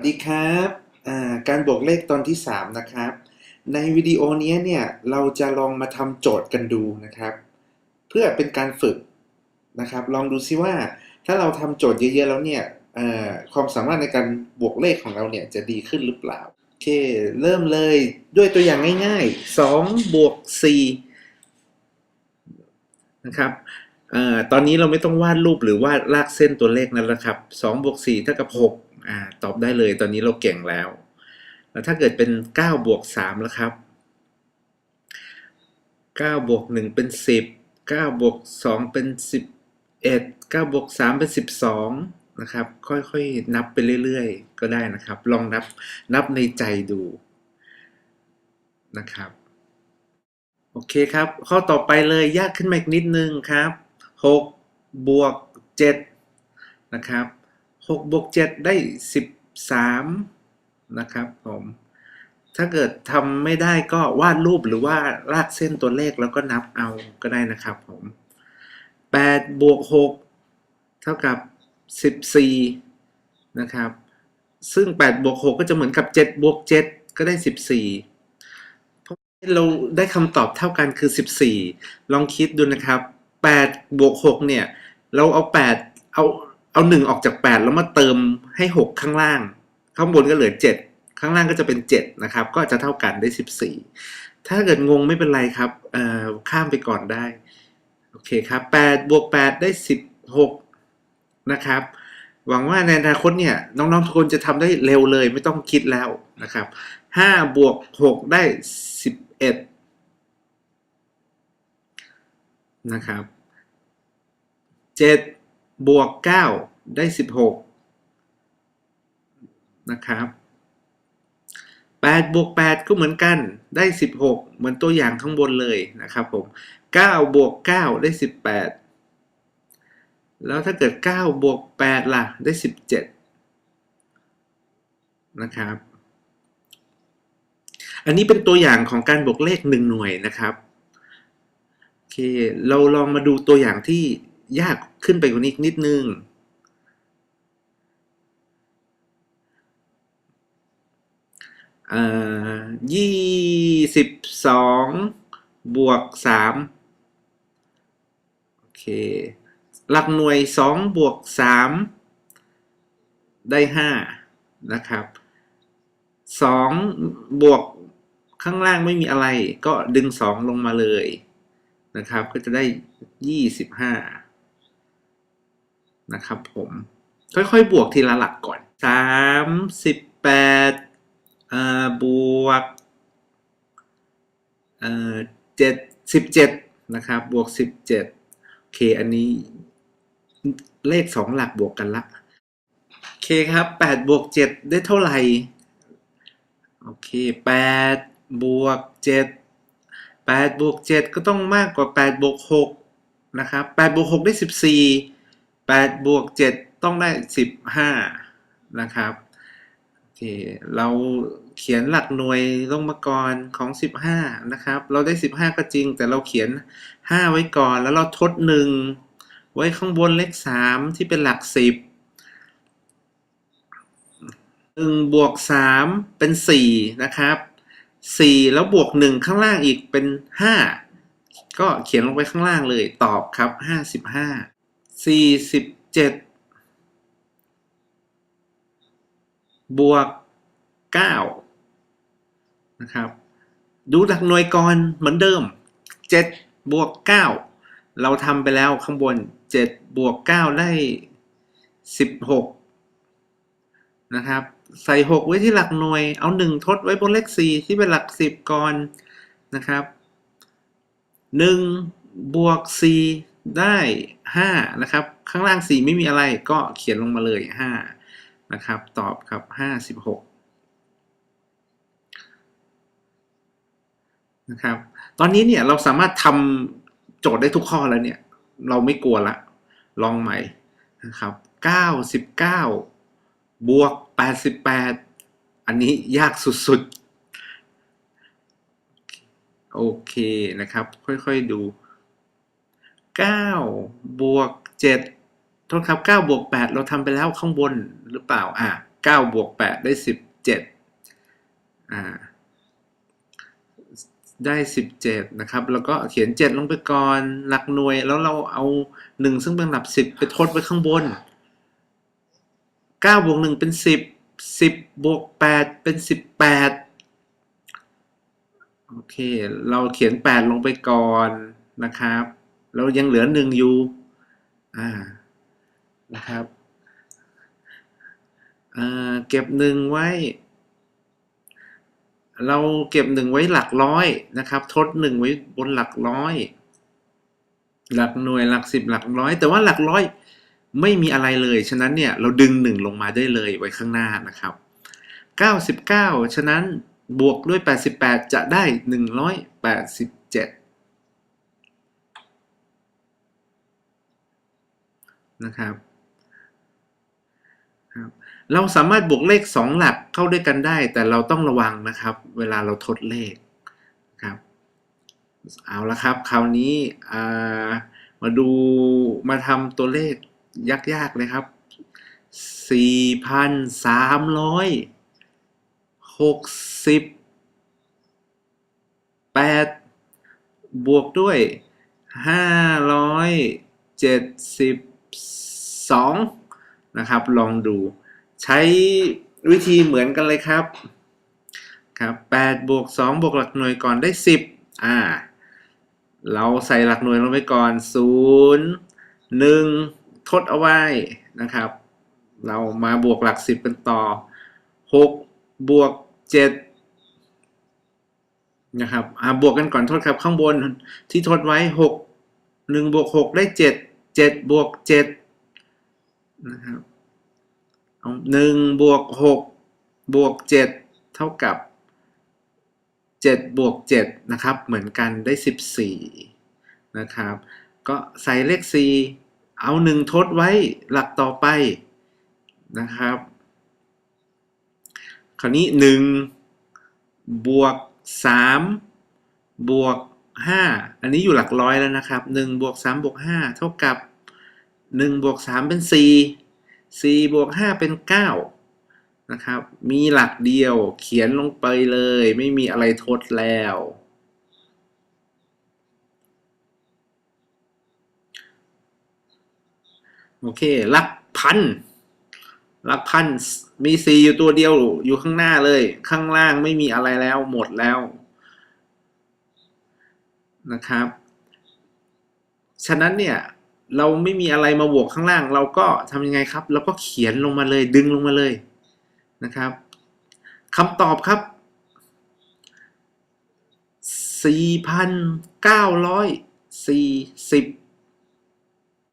สวัสดีครับการบวกเลขตอนที่ 3 นะครับ ในวิดีโอนี้เนี่ยเราจะลองมาทำโจทย์กันดูนะครับ เพื่อเป็นการฝึกนะครับ ลองดูซิว่าถ้าเราทำโจทย์เยอะๆแล้วเนี่ยความสามารถในการบวกเลขของเราเนี่ยจะดีขึ้นหรือเปล่า โอเค เริ่มเลยด้วยตัวอย่างง่ายๆ2บวก4นะครับอตอนนี้เราไม่ต้องวาดรูปหรือวาดลากเส้นตัวเลขนั้นแล้วครับ2บวก4เท่ากับ6 อ่าตอบได้เลยตอนนี้เราเก่งแล้ว แล้วถ้าเกิดเป็น9บวก3แล้วครับ9บวก1เป็น 10 9บวก2เป็น 11 9บวก3เป็น 12นะครับ ค่อยๆ นับไปเรื่อยๆ ก็ได้นะครับ ลองนับนับในใจดูนะครับ โอเคครับ ข้อต่อไปเลยยากขึ้นมาอีกนิดนึงครับ 6 บวก 7 นะครับ 6บวก7ได้ 13 นะครับผม ถ้าเกิดทำไม่ได้ก็วาดรูปหรือว่าลากเส้นตัวเลขแล้วก็นับเอาก็ได้นะครับผม8บวก6เท่ากับ 14 นะครับ ซึ่ง8บวก6ก็จะเหมือนกับ7บวก7ก็ได้ 14 เพราะเราได้คำตอบเท่ากันคือ 14 ลองคิดดูนะครับ8บวก6เนี่ย เราเอา 8 เอา เอา1ออกจาก8แล้วมาเติมให้6ข้างล่าง ข้างบนก็เหลือ7ข้างล่างก็จะเป็น7นะครับ ก็จะเท่ากันได้14ถ้าเกิดงงไม่เป็นไรครับเอ่อข้ามไปก่อนได้ โอเคครับ8บวก8ได้16นะครับหวังว่าในอนาคตเนี่ยน้องๆทุกคนจะทำได้เร็วเลยไม่ต้องคิดแล้วนะครับ5บวก6ได้11นะครับ7 บวก 9 ได้ 16 นะครับ 8 บวก 8 ก็เหมือนกันได้ 16 เหมือนตัวอย่างข้างบนเลยนะครับผม 9 บวก 9 ได้ 18 แล้วถ้าเกิด 9 บวก 8 ล่ะ ได้ 17 นะครับ อันนี้เป็นตัวอย่างของการบวกเลข 1 หน่วยนะครับ โอเค เราลองมาดูตัวอย่างที่ ยากขึ้นไปกว่านี้นิดนึง อ่อยี่สิบสองบวกสามโอเค หลักหน่วยสองบวกสามได้ห้านะครับสองบวกข้างล่างไม่มีอะไร ก็ดึงสองลงมาเลยนะครับ ก็จะได้ยี่สิบห้า นะครับผมค่อยๆ บวกทีละหลักก่อนสามสิบแปดอ่าบวกเอ่อเจ็ดสิบเจ็ดนะครับบวกสิบเจ็ดโอเคอันนี้เลขสองหลักบวกกันละโอเคครับแปดบวกเจ็ดได้เท่าไหร่โอเคแปดบวกเจ็ดแปดบวกเจ็ดก็ต้องมากกว่าแปดบวกหกนะครับแปดบวกหกได้สิบสี่ แปดบวกเจ็ดต้องได้สิบห้านะครับโอเคเราเขียนหลักหน่วยลงมาก่อนของสิบห้านะครับ เราได้สิบห้าก็จริง แต่เราเขียนห้าไว้ก่อน แล้วเราทดหนึ่งไว้ข้างบนเลขสามที่เป็นหลักสิบหนึ่งบวกสามเป็นสี่นะครับสี่แล้วบวกหนึ่งข้างล่างอีกเป็นห้าก็เขียนลงไปข้างล่างเลยตอบครับห้า สี่สิบเจ็ดบวกเก้านะครับ ดูหลักหน่วยก่อนเหมือนเดิมเจ็ดบวกเก้าเราทำไปแล้วข้างบนเจ็ดบวกเก้าได้สิบหกนะครับใส่หกไว้ที่หลักหน่วย เอาหนึ่งทดไว้บนเลขสี่ที่เป็นหลักสิบก่อนนะครับหนึ่งบวกสี่ ได้ห้านะครับ ข้างล่างสี่ไม่มีอะไรก็เขียนลงมาเลยห้านะครับ ตอบครับห้าสิบหกนะครับ ตอนนี้เนี่ยเราสามารถทำโจทย์ได้ทุกข้อแล้วเนี่ย เราไม่กลัวละ ลองใหม่นะครับเก้าสิบเก้าบวกแปดสิบแปดอันนี้ยากสุดๆ โอเคนะครับ ค่อยๆดู 9บวก7โทษครับ9บวก8เราทำไปแล้วข้างบนหรือเปล่าอะเก้าบวกแปดได้สิบเจ็ดอ่าได้สิบเจ็ดนะครับ แล้วก็เขียนเจ็ดลงไปก่อน หลักหน่วย แล้วเราเอาหนึ่งซึ่งเป็นหลักสิบไปทดไว้ข้างบนเก้าบวกหนึ่งเป็นสิบสิบบวกแปดเป็นสิบแปดโอเค เราเขียนแปดลงไปก่อนนะครับ แล้วยังเหลือหนึ่งอยู่ อ่า นะครับ เก็บหนึ่งไว้ เราเก็บหนึ่งไว้หลักร้อยนะครับ ทดหนึ่งไว้บนหลักร้อย หลักหน่วยหลักสิบหลักร้อย แต่ว่าหลักร้อยไม่มีอะไรเลย ฉะนั้นเนี่ยเราดึงหนึ่งลงมาได้เลยไว้ข้างหน้านะครับเก้าสิบเก้าฉะนั้นบวกด้วยแปดสิบแปดจะได้ห นะครับครับเราสามารถบวกเลขสองหลักเข้าด้วยกันได้ แต่เราต้องระวังนะครับ เวลาเราทดเลขครับเอาละครับ คราวนี้มาดูมาทำตัวเลขยากๆเลยครับ 4,368 บวกด้วย 2 นะครับ ลองดู ใช้วิธีเหมือนกันเลยครับ ครับ8บวก2บวกหลักหน่วยก่อนได้ 10 อ่า เราใส่หลักหน่วยลงไปก่อน 0 1 ทดเอาไว้นะครับ เรามาบวกหลัก 10 กันต่อ 6 บวก 7นะครับ อ่า บวกกันก่อนโทษครับ ข้างบนที่ทดไว้ 6 1บวก6ได้ 7 7บวก7นะครับเอา1บวก6บวก7เท่ากับ7บวก7นะครับ เหมือนกันได้ 14 นะครับ ก็ใส่เลข 4 เอา 1 ทดไว้หลักต่อไปนะครับ คราวนี้ 1 บวก 3 บวก 5 อันนี้อยู่หลักร้อยแล้วนะครับ1บวก3บวก5เท่ากับ1บวก3เป็น 4 4บวก5เป็น 9 นะครับ มีหลักเดียวเขียนลงไปเลย ไม่มีอะไรทดแล้ว โอเคหลักพันหลักพันมีสี่อยู่ตัวเดียวอยู่ข้างหน้าเลย ข้างล่างไม่มีอะไรแล้วหมดแล้ว นะครับ ฉะนั้นเนี่ยเราไม่มีอะไรมาบวกข้างล่าง เราก็ทำยังไงครับ เราก็เขียนลงมาเลยดึงลงมาเลยนะครับคำตอบครับ 4,940